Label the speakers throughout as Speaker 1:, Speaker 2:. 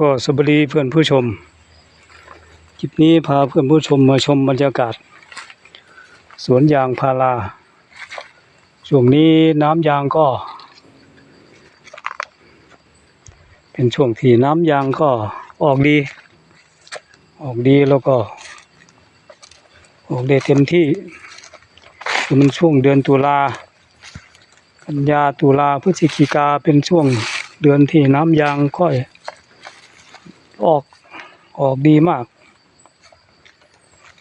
Speaker 1: ก็สวัสดีเพื่อนผู้ชม คลิปนี้พาเพื่อนผู้ชมมาชมบรรยากาศ สวนยางพารา ช่วงนี้น้ำยางก็ เป็นช่วงที่น้ำยางก็ออกดี ออกดีแล้วก็ ออกได้เต็มที่คือมันช่วงเดือนตุลากันยาตุลาพฤศจิกาเป็นช่วงเดือนที่น้ำยางค่อย ออกออกดีมาก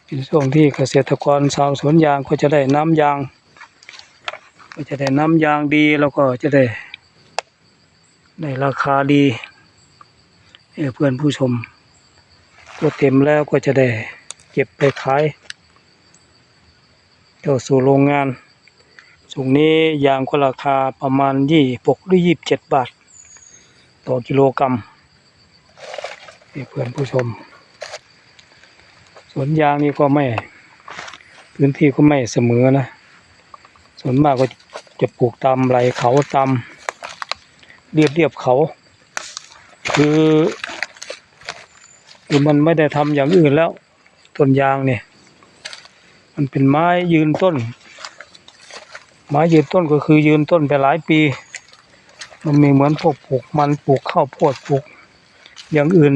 Speaker 1: เป็นช่วงที่เกษตรกรชาวสวนยางก็จะได้น้ำยาง ก็จะได้น้ำยางดีแล้วก็จะได้ได้ราคาดีเพื่อนผู้ชมตัวเต็มแล้วก็จะได้เก็บไปขายเข้าสู่โรงงานช่วงนี้ยางก็ราคาประมาณยี่หกหรือยี่สิบเจ็ดบาท ต่อกิโลกรัม นี่เพื่อนผู้ชม สวนยางนี่ก็ไม่ พื้นที่ก็ไม่เสมอนะ ส่วนมากก็จะปลูกตามไหลเขาตามเรียบเรียบเขา คือคือมันไม่ได้ทำอย่างอื่นแล้ว ต้นยางเนี่ย มันเป็นไม้ยืนต้น ไม้ยืนต้นก็คือยืนต้นไปหลายปี มันมีเหมือนพวกปลูกมันปลูกข้าวโพดปลูกอย่างอื่น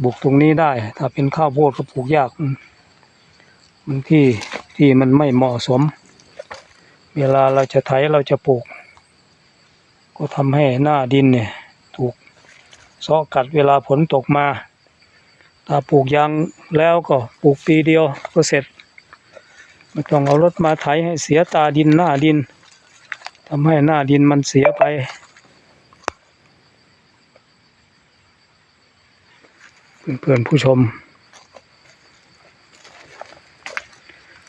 Speaker 1: ปลูกตรงนี้ได้ ถ้าเป็นข้าวโพดก็ปลูกยาก มันที่ที่มันไม่เหมาะสม เวลาเราจะไถเราจะปลูก ก็ทำให้หน้าดินเนี่ย ถูกซอกัดเวลาฝนตกมา ถ้าปลูกยางแล้วก็ปลูกปีเดียวก็เสร็จไม่ต้องเอารถมาไถให้เสียตาดินหน้าดินทำให้หน้าดินมันเสียไป เพื่อนๆผู้ชม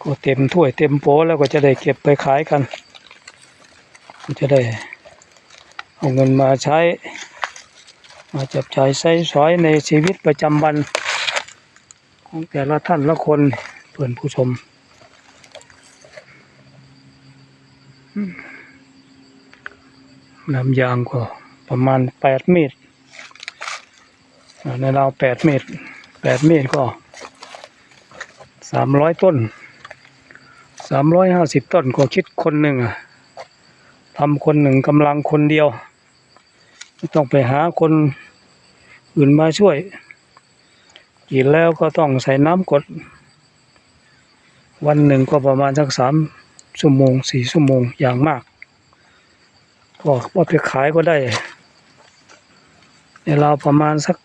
Speaker 1: ก็เต็มถ้วยเต็มโป๊แล้วก็จะได้เก็บไปขายกัน จะได้เอาเงินมาใช้ มาจับจ่ายใช้สอยในชีวิตประจำวัน ของแต่ละท่านละคนเพื่อนผู้ชมอืมน้ำยางก็ประมาณแปดเมตร ในราวแปดเมตรแปดเมตรก็สามร้อยต้นสามร้อยห้าสิบต้นก็คิดคนหนึ่งอะทำคนหนึ่งกำลังคนเดียว ไม่ต้องไปหาคนอื่นมาช่วยกินแล้วก็ต้องใส่น้ำกด วันหนึ่งก็ประมาณสักสามชั่วโมงสี่ชั่วโมงอย่างมาก ก็ว่าไปขายก็ได้ในเราประมาณสัก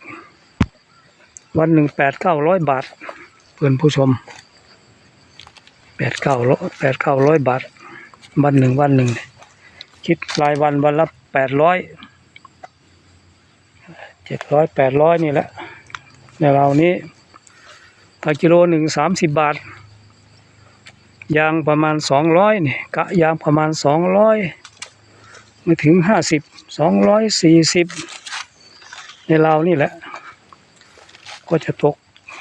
Speaker 1: วันหนึ่งแปดเก้าร้อยบาท เพื่อนผู้ชมแปดเก้าร้อยแปดเก้าร้อยบาท วันหนึ่งวันหนึ่งเนี่ยคิดรายวันวันละแปดร้อยเจ็ดร้อยแปดร้อยนี่แหละในเราวนี้ถ้ากิโลหนึ่งสามสิบบาท ยางประมาณสองร้อยนี่กะยางประมาณสองร้อยไม่ถึงห้าสิบสองร้อยสี่สิบในเราวนี่แหละ ก็จะตก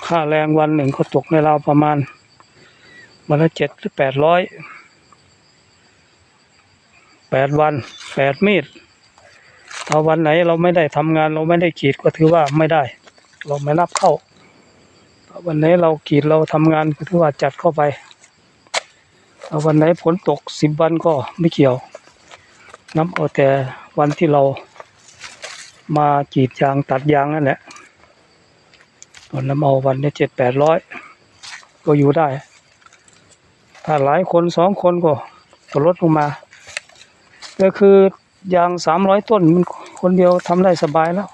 Speaker 1: ค่าแรงวันหนึ่งก็ตกในราวประมาณวันละเจ็ดหรือแปดร้อยแปดวันแปดมีดถ้าวันไหนเราไม่ได้ทำงานเราไม่ได้กรีดก็ถือว่าไม่ได้ เราไม่นับเข้าวันไหนเรากรีดเราทำงานก็ถือว่าจัดเข้าไปถ้าวันไหนฝนตกสิบวันก็ไม่เกี่ยวนับเอาแต่วันที่เรามากีดยางตัดยางนั่นแหละ ตอนน้ำเอาวันนี้เจ็ดแปดร้อยก็อยู่ได้ ถ้าหลายคนสองคนก็ก็ลดลงมา ก็คือยางสามร้อยต้นมันคนเดียวทำได้สบายแล้ว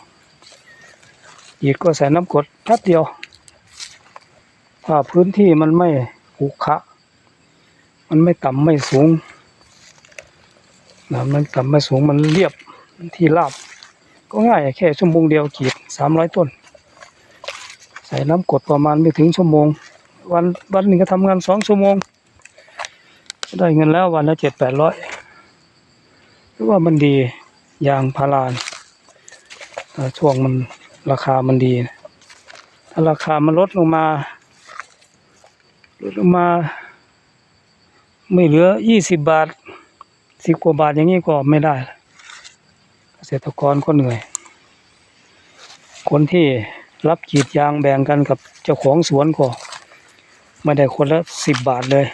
Speaker 1: อีกก็ใส่น้ำกดแป๊บเดียว ถ้าพื้นที่มันไม่ขุขะ มันไม่ต่ำไม่สูงนะมันต่ำไม่สูงมันเรียบที่ราบ ก็ง่ายแค่ชั่วโมงเดียวกีดสามร้อยต้น ใส่น้ำกดประมาณไม่ถึงชั่วโมง วันวันหนึ่งก็ทำงานสองชั่วโมง ได้เงินแล้ววันละเจ็ดแปดร้อยหรือว่ามันดียางพาราช่วงมันราคามันดี ถ้าราคามันลดลงมาลดลงมา ไม่เหลือยี่สิบบาทสิบกว่าบาทอย่างนี้ก็ไม่ได้เกษตรกรก็เหนื่อย คนที่ รับกรีดยางแบ่งกันกับเจ้าของสวนก็ไม่ได้คนละสิบบาทเลย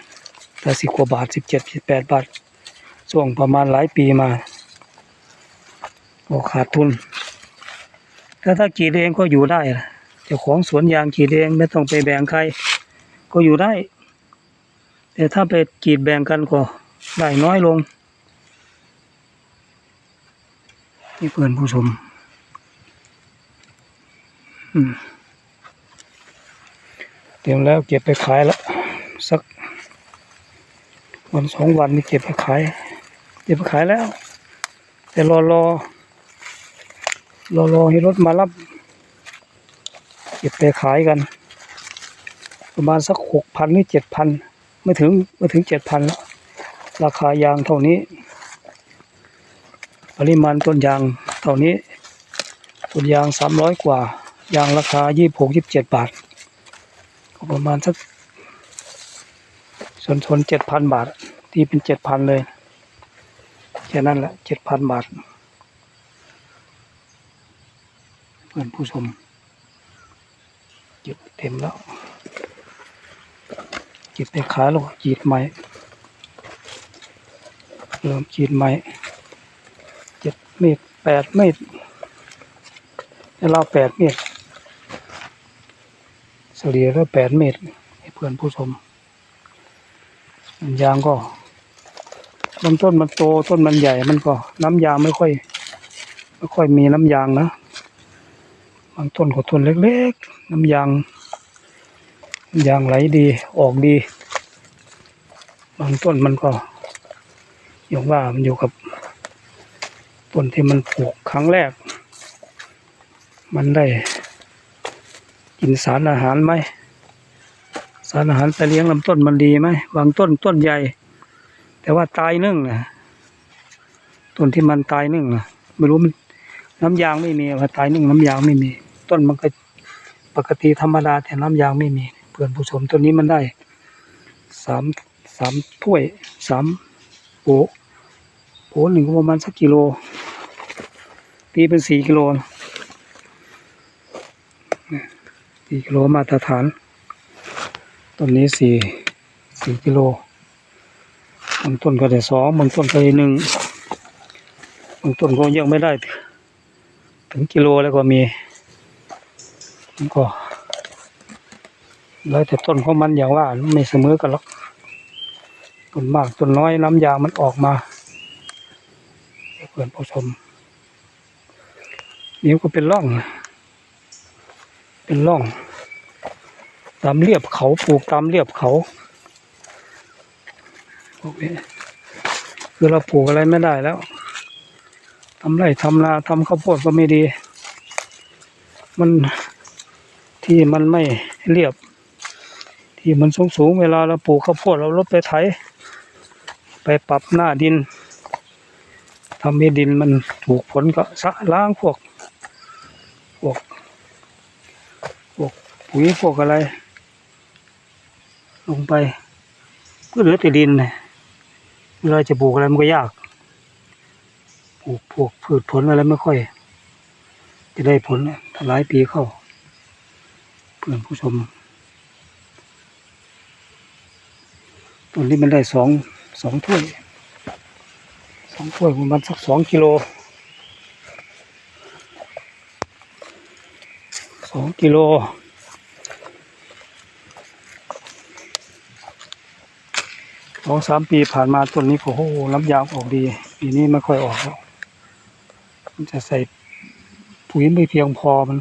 Speaker 1: แต่สิบกว่าบาทสิบเจ็ดสิบแปดบาทช่วงประมาณหลายปีมาก็ขาดทุนถ้าถ้ากีดเองก็อยู่ได้ละเจ้าของสวนยางกีดเองไม่ต้องไปแบ่งใคร ก็อยู่ได้ แต่ถ้าไปกีดแบ่งกันก็ได้น้อยลงนี่เพื่อนผู้ชม เตรียมแล้วเก็บไปขายแล้วสัก วันสองวันนี่เก็บไปขาย เก็บไปขายแล้ว แต่รอรอรอรอให้รถมารับ เก็บไปขายกัน ประมาณสักหกพันหรือเจ็ดพันไม่ถึงไม่ถึงเจ็ดพันแล้วราคายางเท่านี้ ปริมาณต้นยางเท่านี้ ต้นยางสามร้อยกว่า ยางราคายี่หกยี่เจ็ดบาทประมาณสักส่วนชนเจ็ดพันบาท ที่เป็นเจ็ดพันเลยแค่นั้นแหละเจ็ดพันบาท เพื่อนผู้ชมเก็บเต็มแล้วเก็บไปขายแล้วก็กรีดใหม่เริ่มกรีดใหม่เจ็ดเมตรแปดเมตรแล้วเราแปดเมตร เฉลี่ยแล้วแปดเมตรให้เพื่อนผู้ชมยางก็ลำต้นมันโตต้นมันใหญ่มันก็ น้ำยางไม่ค่อย ไม่ค่อยมีน้ำยางนะบางต้นก็ต้นเล็กๆ น้ำยางยางไหลดีออกดี บางต้นมันก็อย่างว่ามันอยู่กับต้นที่มันปลูกครั้งแรก มันได้ กินสารอาหารไหมสารอาหารไปเลี้ยงลำต้นมันดีไหมบางต้นต้นใหญ่ แต่ว่าตายนึ่งนะต้นที่มันตายนึ่งนะไม่รู้มันน้ำยางไม่มีว่าตายนึ่งน้ำยางไม่มี ต้นมันก็ปกติธรรมดาแต่น้ำยางไม่มี เพื่อนผู้ชมต้นนี้มันได้สามสามถ้วยสามโปะโปะหนึ่งประมาณสักกิโลตีเป็นสี่กิโลนะ สี่กิโลมาตรฐานต้นนี้สี่สี่กิโลบางต้นก็ได้สองบางต้นก็ได้หนึ่งบางต้นก็ยังไม่ได้ ถึงกิโลแล้วก็มีมันก็แล้วแต่ต้นของมันอย่างว่าไม่เสมอกันหรอกต้นมากต้นน้อยน้ำยางมันออกมาเพื่อนผู้ชมนี่ก็เป็นร่อง เป็นร่อง ตามเรียบเขาปลูกตามเรียบเขาพวกนี้คือเราปลูกอะไรไม่ได้แล้วทำไรทำนาทำข้าวโพดก็ไม่ดี มันที่มันไม่เรียบ ที่มันสูงสูงเวลาเราปลูกข้าวโพดเราลดไปไถไปปรับหน้าดินทำให้ดินมันถูกฝนก็สะล้างพวกพวก วกปุ๋ยพวกอะไร ลงไป ก็เหลือแต่ดินนะเวลาจะปลูกอะไรมันก็ยากปลูกพวกพืชผลอะไรไม่ค่อย จะได้ผลถ้าหลายปีเข้า เพื่อนผู้ชมต้นนี้มันได้สองสองถ้วยสองถ้วยประมาณสักสองกิโล องกิโลสองสามปีผ่านมาต้นนี้โอ้โหน้ำยางออกดี ปีนี้ไม่ค่อยออกแล้วมันจะใส่ปุ๋ยไม่เพียงพอมัน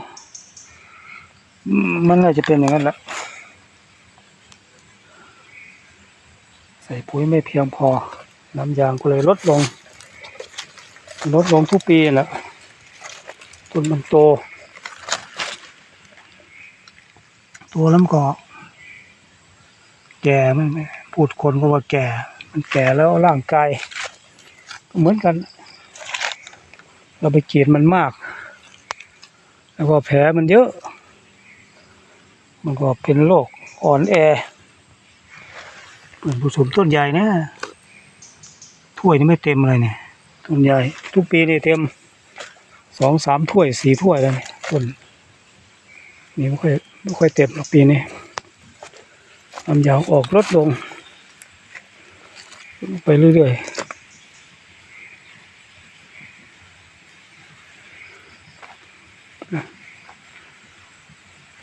Speaker 1: มมันน่าจะเป็นอย่างนั้นแหละใส่ปุ๋ยไม่เพียงพอน้ำยางก็เลยลดลง ลดลงทุกปีแหละต้นมันโต ตัวแล้วมันก็แก่ไม่ไม่พูดคนก็ว่าแก่ มันแก่แล้วร่างกายเหมือนกัน เราไปเกรียดมันมาก แล้วก็แผลมันเยอะ มันก็เป็นโรคอ่อนแอเปิดผู้ชมต้นใหญ่นะถ้วยนี่ไม่เต็มเลยเนี่ยต้นใหญ่ทุกปีนี่เต็มสองสามถ้วยสี่ถ้วยเลยต้นนี่ไม่ค่อย ไม่ค่อยเต็มหรอกปีนี้ความยาวออกลดลง ไปเรื่อยๆ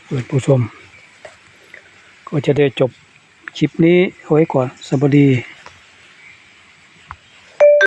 Speaker 1: เปิดผู้ชม ก็จะได้จบคลิปนี้เอาไว้ก่อนสวัสดี